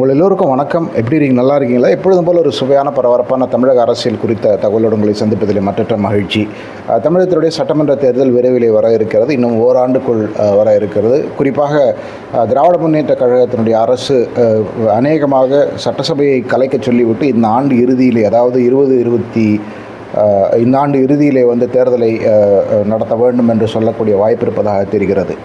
உங்கள் எல்லோருக்கும் வணக்கம். எப்படி இருக்கீங்க? நல்லா இருக்கீங்களா? எப்பொழுதும் போல் ஒரு சுவையான பரபரப்பான தமிழக அரசியல் குறித்த தகவலோடு உங்களை சந்திப்பதில் மற்றற்ற மகிழ்ச்சி. தமிழகத்தினுடைய சட்டமன்ற தேர்தல் விரைவிலே வர இருக்கிறது. இன்னும் ஓராண்டுக்குள் வர இருக்கிறது. குறிப்பாக திராவிட முன்னேற்ற கழகத்தினுடைய அரசு அநேகமாக சட்டசபையை கலைக்கச் சொல்லிவிட்டு இந்த ஆண்டு இறுதியிலே அதாவது இருபது இருபத்தி இந்த ஆண்டு இறுதியிலே வந்து தேர்தலை நடத்த வேண்டும் என்று சொல்லக்கூடிய வாய்ப்பு இருப்பதாக தெரிகிறது.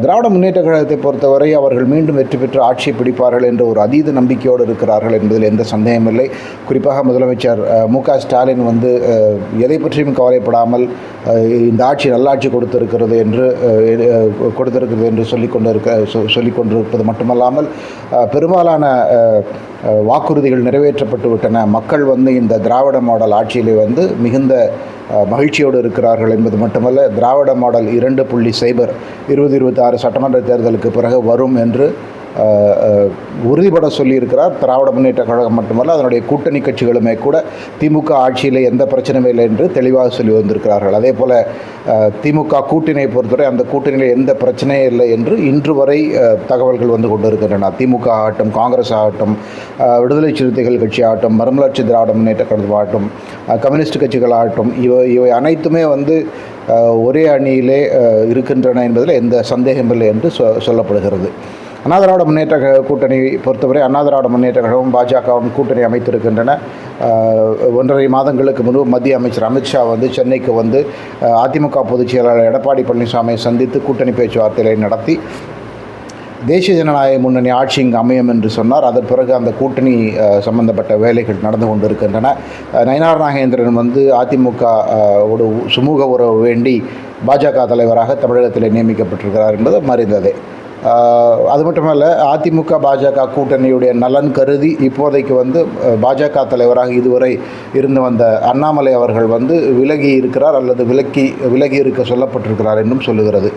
திராவிட முன்னேற்ற கழகத்தை பொறுத்தவரை அவர்கள் மீண்டும் வெற்றி பெற்று ஆட்சியை பிடிப்பார்கள் என்ற ஒரு அதீத நம்பிக்கையோடு இருக்கிறார்கள் என்பதில் எந்த சந்தேகமில்லை குறிப்பாக முதலமைச்சர் மு க ஸ்டாலின் வந்து எதை பற்றியும் கவலைப்படாமல் இந்த ஆட்சி நல்லாட்சி கொடுத்திருக்கிறது என்று கொடுத்திருக்கிறது என்று சொல்லிக் கொண்டிருக்க சொல்லிக் கொண்டிருப்பது மட்டுமல்லாமல் பெரும்பாலான வாக்குறுதிகள் நிறைவேற்றப்பட்டு விட்டன. மக்கள் வந்து இந்த திராவிட மாடல் ஆட்சியிலே வந்து மிகுந்த மகிழ்ச்சியோடு இருக்கிறார்கள் என்பது மட்டுமல்ல திராவிட மாடல் இரண்டு புள்ளி சைபர் இருபது இருபத்தாறு சட்டமன்ற தேர்தலுக்கு பிறகு வரும் என்று உறுதிபட சொல்லியிருக்கிறார். திராவிட முன்னேற்ற கழகம் மட்டுமல்ல அதனுடைய கூட்டணி கட்சிகளுமே கூட திமுக ஆட்சியில் எந்த பிரச்சனையும் இல்லை என்று தெளிவாக சொல்லி வந்திருக்கிறார்கள். அதே போல் திமுக கூட்டணியை பொறுத்தவரை அந்த கூட்டணியில் எந்த பிரச்சனையும் இல்லை என்று இன்று வரை தகவல்கள் வந்து கொண்டிருக்கின்றன. திமுக ஆகட்டும் காங்கிரஸ் ஆகட்டும் விடுதலை சிறுத்தைகள் கட்சி ஆகட்டும் மறுமலர்ச்சி திராவிட முன்னேற்ற கழகம் ஆகட்டும் கம்யூனிஸ்ட் கட்சிகள் ஆகட்டும் இவை இவை அனைத்துமே வந்து ஒரே அணியிலே இருக்கின்றன என்பதில் எந்த சந்தேகமில்லை என்று சொ சொல்லப்படுகிறது. அண்ணாதிராவிட முன்னேற்ற கூட்டணி பொறுத்தவரை அண்ணாதிராவிட முன்னேற்ற கழகம் பாஜகவும் கூட்டணி அமைத்திருக்கின்றன. ஒன்றரை மாதங்களுக்கு முன்பு மத்திய அமைச்சர் அமித்ஷா வந்து சென்னைக்கு வந்து அதிமுக பொதுச் செயலாளர் எடப்பாடி பழனிசாமியை சந்தித்து கூட்டணி பேச்சுவார்த்தைகளை நடத்தி தேசிய ஜனநாயக முன்னணி ஆட்சி இங்கு அமையும் என்று சொன்னார். அதன் பிறகு அந்த கூட்டணி சம்பந்தப்பட்ட வேலைகள் நடந்து கொண்டிருக்கின்றன. அஹ், நயினார் நாகேந்திரன் வந்து அதிமுக ஒரு சுமூக உறவு வேண்டி பாஜக தலைவராக தமிழகத்தில் நியமிக்கப்பட்டிருக்கிறார் என்பது மறைந்ததே. அது மட்டும் இல்லை அதிமுக பாஜக கூட்டணியுடைய நலன் கருதி இப்போதைக்கு வந்து பாஜக தலைவராக இதுவரை இருந்து வந்த அண்ணாமலை அவர்கள் வந்து விலகி இருக்கிறார் அல்லது விலக்கி விலகி இருக்க சொல்லப்பட்டிருக்கிறார் என்றும் சொல்லுகிறது.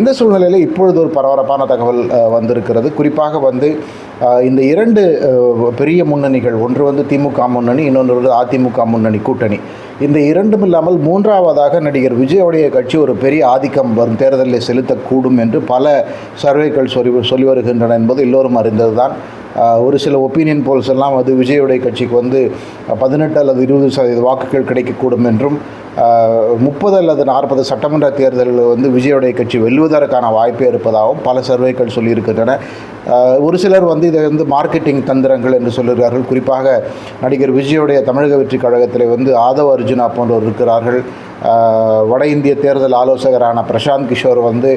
இந்த சூழ்நிலையில் இப்பொழுது ஒரு பரபரப்பான தகவல் வந்திருக்கிறது. குறிப்பாக வந்து இந்த இரண்டு பெரிய முன்னணிகள் ஒன்று வந்து திமுக முன்னணி இன்னொன்று வந்து அதிமுக முன்னணி கூட்டணி. இந்த இரண்டும் இல்லாமல் மூன்றாவதாக நடிகர் விஜயோடைய கட்சி ஒரு பெரிய ஆதிக்கம் வரும். தேர்தலில் செலுத்தக்கூடும் என்று பல சர்வேக்கள் சொல்லி சொல்லி வருகின்றன என்பது எல்லோரும் அறிந்ததுதான். தான் ஒரு சில ஒப்பீனியன் போல்ஸ் எல்லாம் அது விஜயோடைய கட்சிக்கு வந்து பதினெட்டு அல்லது இருபது சதவீத வாக்குகள் கிடைக்கக்கூடும் என்றும் முப்பது அல்லது நாற்பது சட்டமன்ற தேர்தலில் வந்து விஜயோடைய கட்சி வெல்வதற்கான வாய்ப்பே இருப்பதாகவும் பல சர்வேக்கள் சொல்லியிருக்கின்றன. ஒரு சிலர் வந்து இதை வந்து மார்க்கெட்டிங் தந்திரங்கள் என்று சொல்லுகிறார்கள். குறிப்பாக நடிகர் விஜயோடைய தமிழக வெற்றி கழகத்தில் வந்து ஆதவ அர்ஜுனா போன்றோர் இருக்கிறார்கள். வட இந்திய தேர்தல் ஆலோசகரான பிரசாந்த் கிஷோர் வந்து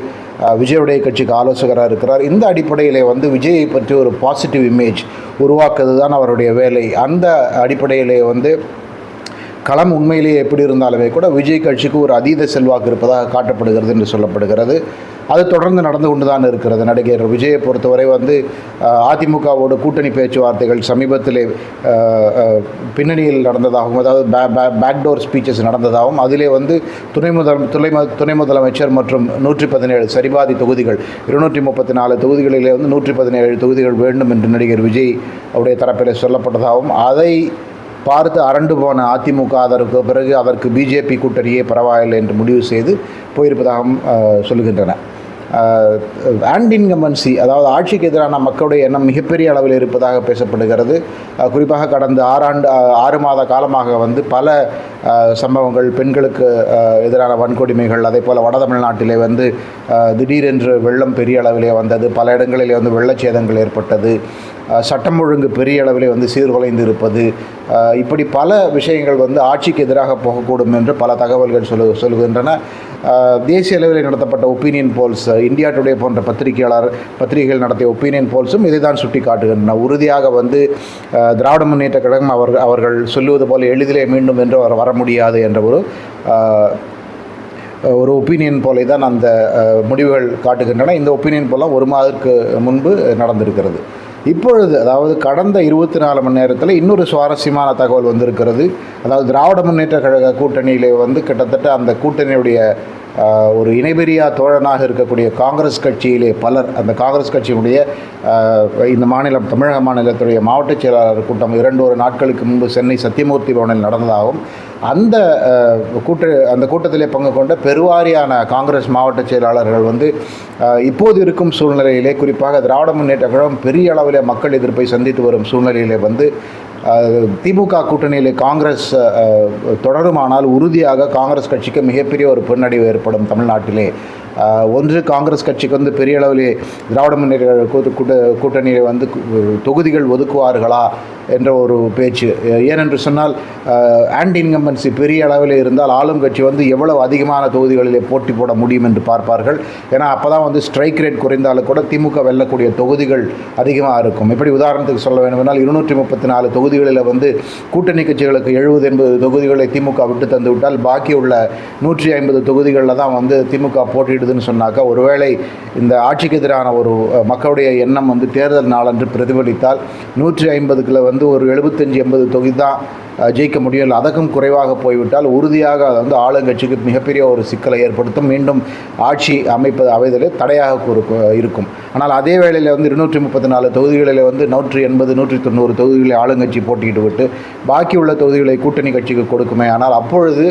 விஜயுடைய கட்சிக்கு ஆலோசகராக இருக்கிறார். இந்த அடிப்படையில் வந்து விஜயை பற்றி ஒரு பாசிட்டிவ் இமேஜ் உருவாக்குறது தான் அவருடைய வேலை. அந்த அடிப்படையிலே வந்து களம் உண்மையிலேயே எப்படி இருந்தாலுமே கூட விஜய் கட்சிக்கு ஒரு அதீத செல்வாக்கு இருப்பதாக காட்டப்படுகிறது என்று சொல்லப்படுகிறது. அது தொடர்ந்து நடந்து கொண்டு தான் இருக்கிறது. நடிகர் விஜயை பொறுத்தவரை வந்து அதிமுகவோட கூட்டணி பேச்சுவார்த்தைகள் சமீபத்திலே பின்னணியில் நடந்ததாகவும் அதாவது பேக்டோர் ஸ்பீச்சஸ் நடந்ததாகவும் அதிலே வந்து துணை முதல் துணை துணை முதலமைச்சர் மற்றும் நூற்றி பதினேழு சரிபாதி தொகுதிகள் இருநூற்றி முப்பத்தி நாலு தொகுதிகளிலே வந்து நூற்றி பதினேழு தொகுதிகள் வேண்டும் என்று நடிகர் விஜய் அவருடைய தரப்பில் சொல்லப்பட்டதாகவும் அதை பார்த்து அரண்டு போன அதிமுக அதற்கு பிறகு அதற்கு பிஜேபி கூட்டணியே பரவாயில்லை என்று முடிவு செய்து போயிருப்பதாகவும் அஹ், சொல்லுகின்றன ஆன்ட் இன்கம்பன்சி அதாவது ஆட்சிக்கு எதிரான மக்களுடைய எண்ணம் மிகப்பெரிய அளவில் இருப்பதாக பேசப்படுகிறது. குறிப்பாக கடந்த ஆறாண்டு ஆறு மாத காலமாக வந்து பல சம்பவங்கள் பெண்களுக்கு எதிரான வன்கொடுமைகள் அதே போல் வட தமிழ்நாட்டிலே வந்து திடீரென்று வெள்ளம் பெரிய அளவிலே வந்தது. பல இடங்களிலே வந்து வெள்ளச்சேதங்கள் ஏற்பட்டது. சட்டம் ஒழுங்கு பெரிய அளவிலே வந்து சீர்குலைந்து இருப்பது இப்படி பல விஷயங்கள் வந்து ஆட்சிக்கு எதிராக போகக்கூடும் என்று பல தகவல்கள் சொல்லு சொல்லுகின்றன. தேசிய அளவில் நடத்தப்பட்ட ஒப்பீனியன் போல்ஸ் இந்தியா டுடே போன்ற பத்திரிகையாளர் பத்திரிகைகள் நடத்திய ஒப்பீனியன் போல்ஸும் இதை தான் சுட்டி காட்டுகின்றன உறுதியாக வந்து திராவிட முன்னேற்ற கழகம் அவர் அவர்கள் சொல்லுவது போல எளிதிலே மீண்டும் என்று அவர் வர முடியாது என்ற ஒரு ஒரு ஒப்பீனியன் போல தான் அந்த முடிவுகள் காட்டுகின்றன. இந்த ஒப்பீனியன் போலாம் ஒரு மாதத்துக்கு முன்பு நடந்திருக்கிறது. இப்பொழுது அதாவது கடந்த இருபத்தி நாலு மணி நேரத்தில் இன்னொரு சுவாரஸ்யமான தகவல் வந்திருக்கிறது. அதாவது திராவிட முன்னேற்ற கழக கூட்டணியிலே வந்து கிட்டத்தட்ட அந்த கூட்டணியுடைய ஒரு இணைபெரியா தோழனாக இருக்கக்கூடிய காங்கிரஸ் கட்சியிலே பலர் அந்த காங்கிரஸ் கட்சியினுடைய இந்த மாநிலம் தமிழக மாநிலத்துடைய மாவட்ட செயலாளர் கூட்டம் இரண்டு ஒரு நாட்களுக்கு முன்பு சென்னை சத்தியமூர்த்தி பவனில் நடந்ததாகவும் அந்த கூட்ட அந்த கூட்டத்திலே பங்கு கொண்ட பெருவாரியான காங்கிரஸ் மாவட்ட செயலாளர்கள் வந்து இப்போது இருக்கும் சூழ்நிலையிலே குறிப்பாக திராவிட முன்னேற்ற கழகம் பெரிய அளவில் மக்கள் எதிர்ப்பை சந்தித்து வரும் சூழ்நிலையிலே வந்து திமுக கூட்டணியில் காங்கிரஸ் தொடருமானால் உறுதியாக காங்கிரஸ் கட்சிக்கு மிகப்பெரிய ஒரு பின்னடைவு ஏற்படும் தமிழ்நாட்டிலே. ஒன்று காங்கிரஸ் கட்சிக்கு வந்து பெரிய அளவில் திராவிட முன்னேற்ற கழக கூட்ட கூட்டணியை வந்து தொகுதிகள் ஒதுக்குவார்களா என்ற ஒரு பேச்சு. ஏனென்று சொன்னால் ஆன்டி இன்கம்பன்சி பெரிய அளவில் இருந்தால் ஆளும் கட்சி வந்து எவ்வளவு அதிகமான தொகுதிகளிலே போட்டி போட முடியும் என்று பார்ப்பார்கள். ஏன்னா அப்போ தான் வந்து ஸ்ட்ரைக் ரேட் குறைந்தாலும் கூட திமுக வெல்லக்கூடிய தொகுதிகள் அதிகமாக இருக்கும். இப்படி உதாரணத்துக்கு சொல்ல வேண்டுமென்றால் இருநூற்றி முப்பத்தி நாலு தொகுதிகளில் வந்து கூட்டணி கட்சிகளுக்கு எழுபது எண்பது தொகுதிகளை திமுக விட்டு தந்து விட்டால் பாக்கி உள்ள நூற்றி ஐம்பது தொகுதிகளில் தான் வந்து திமுக போட்டியிடுதுன்னு சொன்னாக்கா ஒருவேளை இந்த ஆட்சிக்கு எதிரான ஒரு மக்களுடைய எண்ணம் வந்து தேர்தல் நாளன்று பிரதிபலித்தால் நூற்றி ஐம்பதுக்குள்ள வந்து ஒரு எழுபத்தஞ்சி எண்பது தொகுதி தான் ஜெயிக்க முடியும். இல்லை அதற்கும் குறைவாக போய்விட்டால் உறுதியாக அது வந்து ஆளுங்கட்சிக்கு மிகப்பெரிய ஒரு சிக்கலை ஏற்படுத்தும். மீண்டும் ஆட்சி அமைப்பது அமைதலே தடையாக கூறு இருக்கும். ஆனால் அதே வேளையில் வந்து இருநூற்றி முப்பத்தி நாலு தொகுதிகளில் வந்து நூற்றி எண்பது நூற்றி தொண்ணூறு தொகுதிகளை ஆளுங்கட்சி போட்டியிட்டு விட்டு பாக்கி உள்ள தொகுதிகளை கூட்டணி கட்சிக்கு கொடுக்குமே. ஆனால் அப்பொழுது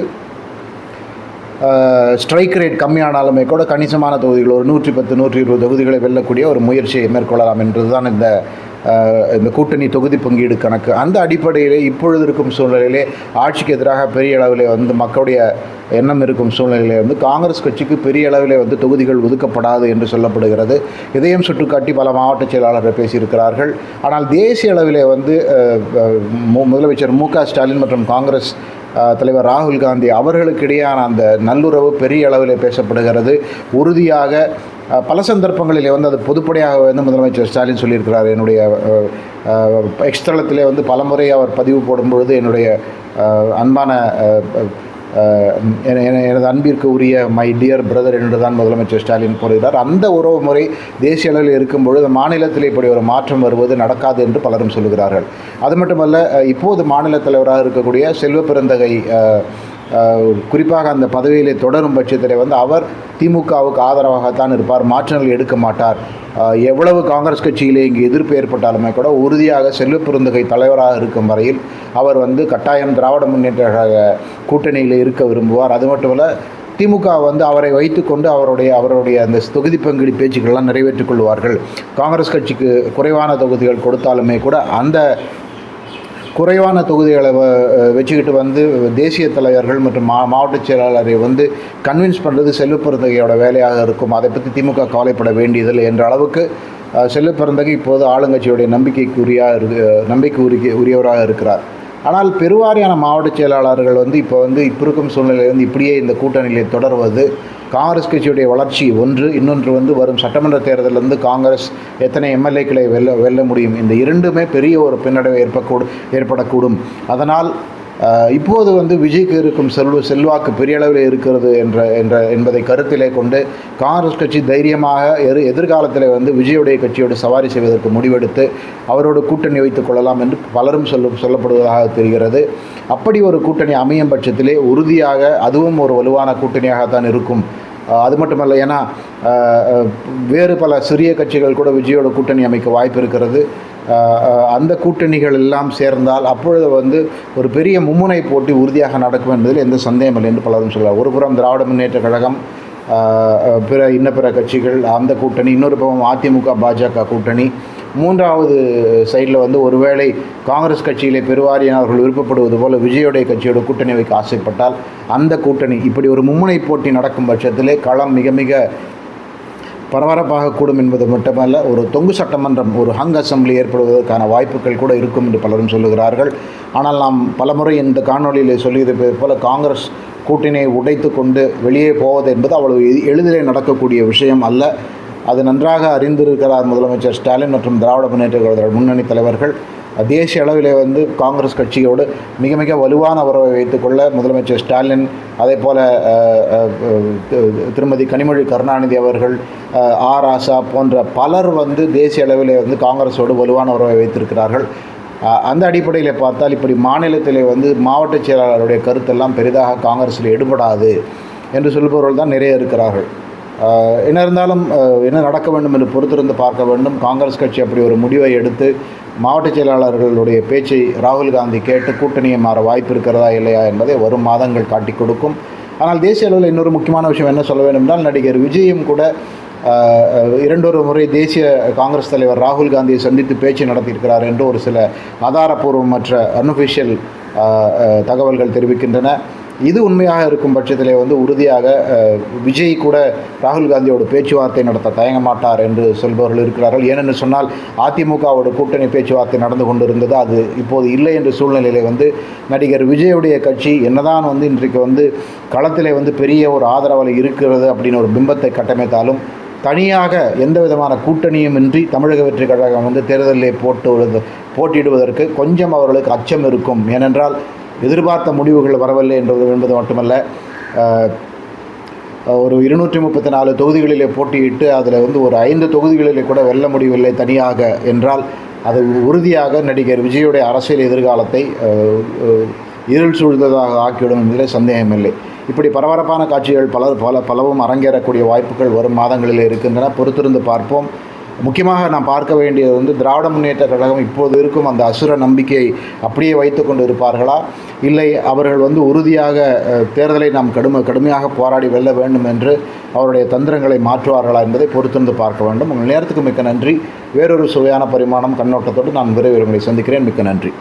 ஸ்ட்ரைக் ரேட் கம்மியானாலுமே கூட கணிசமான தொகுதிகள் ஒரு நூற்றி பத்து நூற்றி இருபது தொகுதிகளை வெல்லக்கூடிய ஒரு முயற்சியை மேற்கொள்ளலாம் என்றுதான் இந்த இந்த கூட்டணி தொகுதி பங்கீடு கணக்கு. அந்த அடிப்படையிலே இப்பொழுது இருக்கும் சூழ்நிலையிலே ஆட்சிக்கு எதிராக பெரிய அளவிலே வந்து மக்களுடைய எண்ணம் இருக்கும் சூழ்நிலையிலே வந்து காங்கிரஸ் கட்சிக்கு பெரிய அளவிலே வந்து தொகுதிகள் ஒதுக்கப்படாது என்று சொல்லப்படுகிறது. இதையும் சுட்டுக்காட்டி பல மாவட்ட செயலாளர்கள் பேசியிருக்கிறார்கள். ஆனால் தேசிய அளவிலே வந்து முதலமைச்சர் மு க ஸ்டாலின் மற்றும் காங்கிரஸ் தலைவர் ராகுல் காந்தி அவர்களுக்கிடையான அந்த நல்லுறவு பெரிய அளவில் பேசப்படுகிறது. உறுதியாக பல சந்தர்ப்பங்களிலே வந்து அது பொதுப்படையாக வந்து முதலமைச்சர் ஸ்டாலின் சொல்லியிருக்கிறார். என்னுடைய எக்ஸ்தலத்திலே வந்து பலமுறை அவர் பதிவு போடும்பொழுது என்னுடைய அன்பான எனது அன்பிற்கு உரிய மை டியர் பிரதர் என்று தான் முதலமைச்சர் ஸ்டாலின் கூறுகிறார். அந்த உறவு முறை தேசிய அளவில் இருக்கும் பொழுது மாநிலத்தில் இப்படி ஒரு மாற்றம் வருவது நடக்காது என்று பலரும் சொல்லுகிறார்கள். அது மட்டுமல்ல இப்போது மாநில தலைவராக இருக்கக்கூடிய செல்வ பெருந்தகை குறிப்பாக அந்த பதவியிலே தொடரும் பட்சத்தில் வந்து அவர் திமுகவுக்கு ஆதரவாகத்தான் இருப்பார் மாற்றங்கள் எடுக்க மாட்டார். எவ்வளவு காங்கிரஸ் கட்சியிலே இங்கு எதிர்ப்பு ஏற்பட்டாலுமே கூட உறுதியாக செல்வ பெருந்தகை தலைவராக இருக்கும் வரையில் அவர் வந்து கட்டாயம் திராவிட முன்னேற்ற கூட்டணியில் இருக்க விரும்புவார். அது மட்டுமல்ல திமுக வந்து அவரை வைத்துக்கொண்டு அவருடைய அவருடைய அந்த தொகுதி பங்கீடு பேச்சுக்கள்லாம் நிறைவேற்றிக் கொள்வார்கள். காங்கிரஸ் கட்சிக்கு குறைவான தொகுதிகள் கொடுத்தாலுமே கூட அந்த குறைவான தொகுதிகளை வ- வச்சுக்கிட்டு வந்து தேசிய தலைவர்கள் மற்றும் மா மாவட்ட செயலாளரை வந்து கன்வின்ஸ் பண்ணுறது செல்வப்பிறந்தகையோட வேலையாக இருக்கும். அதை பற்றி திமுக கவலைப்பட வேண்டியதில்லை என்ற அளவுக்கு அஹ், இப்போது ஆளுங்கட்சியுடைய நம்பிக்கைக்குரியாக இரு நம்பிக்கை உரிய உரியவராக இருக்கிறார். ஆனால் பெருவாரியான மாவட்ட செயலாளர்கள் வந்து இப்போ வந்து இப்போ இருக்கும் சூழ்நிலையில் வந்து இப்படியே இந்த கூட்டணியிலே தொடர்வது. காங்கிரஸ் கட்சியுடைய வளர்ச்சி ஒன்று இன்னொன்று வந்து வரும் சட்டமன்ற தேர்தலில் வந்து காங்கிரஸ் எத்தனை எம்எல்ஏக்களை வெல்ல வெல்ல முடியும்? இந்த இரண்டுமே பெரிய ஒரு பின்னடைவு ஏற்பக்கூடும் ஏற்படக்கூடும். அதனால் இப்போது வந்து விஜய்க்கு இருக்கும் செல்வ செல்வாக்கு பெரிய அளவில் இருக்கிறது என்ற என்ற என்பதை கருத்திலே கொண்டு காங்கிரஸ் கட்சி தைரியமாக எரு எதிர்காலத்தில் வந்து விஜயுடைய கட்சியோடு சவாரி செய்வதற்கு முடிவெடுத்து அவரோடு கூட்டணி வைத்துக் கொள்ளலாம் என்று பலரும் சொல்ல சொல்லப்படுவதாக தெரிகிறது. அப்படி ஒரு கூட்டணி அமையும் பட்சத்திலே உறுதியாக அதுவும் ஒரு வலுவான கூட்டணியாகத்தான் இருக்கும். அது அது மட்டுமல்ல ஏன்னா வேறு பல சிறிய கட்சிகள் கூட விஜயோட கூட்டணி அமைக்க வாய்ப்பு இருக்கிறது. அந்த கூட்டணிகள் எல்லாம் சேர்ந்தால் அப்பொழுது வந்து ஒரு பெரிய மும்முனை போட்டி உறுதியாக நடக்கும் என்பதில் எந்த சந்தேகம் இல்லை என்று பலரும் சொல்லலாம். ஒரு புறம் திராவிட முன்னேற்ற கழகம் பிற இன்ன பிற கட்சிகள் அந்த கூட்டணி இன்னொரு பக்கம் அதிமுக பாஜக கூட்டணி மூன்றாவது சைடில் வந்து ஒருவேளை காங்கிரஸ் கட்சியிலே பெருவாரியானவர்கள் விருப்பப்படுவது போல விஜயோடைய கட்சியோட கூட்டணி வைக்க ஆசைப்பட்டால் அந்த கூட்டணி இப்படி ஒரு மும்முனை போட்டி நடக்கும் பட்சத்திலே களம் மிக மிக பரபரப்பாக கூடும் என்பது மட்டுமல்ல ஒரு தொங்கு சட்டமன்றம் ஒரு ஹங் அசம்பிளி ஏற்படுவதற்கான வாய்ப்புகள் கூட இருக்கும் என்று பலரும் சொல்லுகிறார்கள். ஆனால் நாம் பலமுறை இந்த காணொளியில் சொல்லியிருப்பது போல காங்கிரஸ் கூட்டணியை உடைத்து கொண்டு வெளியே போவது என்பது அவ்வளவு எளிதிலே நடக்கக்கூடிய விஷயம் அல்ல. அது நன்றாக அறிந்திருக்கிறார் முதலமைச்சர் ஸ்டாலின் மற்றும் திராவிட முன்னேற்ற கழக முன்னணி தலைவர்கள். தேசிய அளவிலே வந்து காங்கிரஸ் கட்சியோடு மிக மிக வலுவான உறவை வைத்துக்கொள்ள முதலமைச்சர் ஸ்டாலின் அதே போல் திருமதி கனிமொழி கருணாநிதி அவர்கள் ஆர் ஆசா போன்ற பலர் வந்து தேசிய அளவிலே வந்து காங்கிரஸோடு வலுவான உறவை வைத்திருக்கிறார்கள். அந்த அடிப்படையில் பார்த்தால் இப்படி மாநிலத்திலே வந்து மாவட்ட செயலாளருடைய கருத்தெல்லாம் பெரிதாக காங்கிரஸில் எடுபடாது என்று சொல்பவர்கள் தான் நிறைய இருக்கிறார்கள். என்ன இருந்தாலும் என்ன நடக்க வேண்டும் என்று பொறுத்திருந்து பார்க்க வேண்டும். காங்கிரஸ் கட்சி அப்படி ஒரு முடிவை எடுத்து மாவட்ட செயலாளர்களுடைய பேச்சை ராகுல் காந்தி கேட்டு கூட்டணியை மாற வாய்ப்பு இருக்கிறதா இல்லையா என்பதை வரும் மாதங்கள் காட்டி கொடுக்கும். ஆனால் தேசிய அளவில் இன்னொரு முக்கியமான விஷயம் என்ன சொல்ல வேண்டும் என்றால் நடிகர் விஜயும் கூட இரண்டொரு முறை தேசிய காங்கிரஸ் தலைவர் ராகுல் காந்தியை சந்தித்து பேச்சு நடத்தியிருக்கிறார் என்று ஒரு சில ஆதாரப்பூர்வமற்ற அன்அஃபிஷியல் தகவல்கள் தெரிவிக்கின்றன. இது உண்மையாக இருக்கும் பட்சத்திலே வந்து உறுதியாக விஜய் கூட ராகுல் காந்தியோட பேச்சுவார்த்தை நடத்த தயங்க மாட்டார் என்று சொல்பவர்கள் இருக்கிறார்கள். ஏனென்று சொன்னால் அதிமுகவோட கூட்டணி பேச்சுவார்த்தை நடந்து கொண்டிருந்தது. அது இப்போது இல்லை என்ற சூழ்நிலையில் வந்து நடிகர் விஜயுடைய கட்சி என்னதான் வந்து இன்றைக்கு வந்து களத்திலே வந்து பெரிய ஒரு ஆதரவாளர் இருக்கிறது அப்படின்னு ஒரு பிம்பத்தை கட்டமைத்தாலும் தனியாக எந்த விதமான கூட்டணியும் இன்றி தமிழக வெற்றி கழகம் வந்து தேர்தலில் போட்டு போட்டியிடுவதற்கு கொஞ்சம் அவர்களுக்கு அச்சம் இருக்கும். ஏனென்றால் எதிர்பார்த்த முடிவுகள் வரவில்லை என்பது என்பது மட்டுமல்ல ஒரு இருநூற்றி முப்பத்தி நாலு தொகுதிகளிலே போட்டியிட்டு அதில் வந்து ஒரு ஐந்து தொகுதிகளிலே கூட வெல்ல முடியவில்லை தனியாக என்றால் அது உறுதியாக நடிகர் விஜயுடைய அரசியல் எதிர்காலத்தை இருள் சூழ்ந்ததாக ஆக்கிவிடும் என்பதில் சந்தேகமில்லை. இப்படி பரபரப்பான காட்சிகள் பல பல பலவும் அரங்கேறக்கூடிய வாய்ப்புகள் வரும் மாதங்களில் இருக்கின்றன. பொறுத்திருந்து பார்ப்போம். முக்கியமாக நாம் பார்க்க வேண்டியது வந்து திராவிட முன்னேற்ற கழகம் இப்போது இருக்கும் அந்த அசுர நம்பிக்கையை அப்படியே வைத்து கொண்டு இருப்பார்களா இல்லை அவர்கள் வந்து உறுதியாக தேர்தலை நாம் கடுமை கடுமையாக போராடி வெல்ல வேண்டும் என்று அவருடைய தந்திரங்களை மாற்றுவார்களா என்பதை பொறுத்திருந்து பார்க்க வேண்டும். உங்கள் நேரத்துக்கு மிக்க நன்றி. வேறொரு சுவையான பரிமாணம் கண்ணோட்டத்தோடு நான் விரைவில் உங்களை சந்திக்கிறேன். மிக்க நன்றி.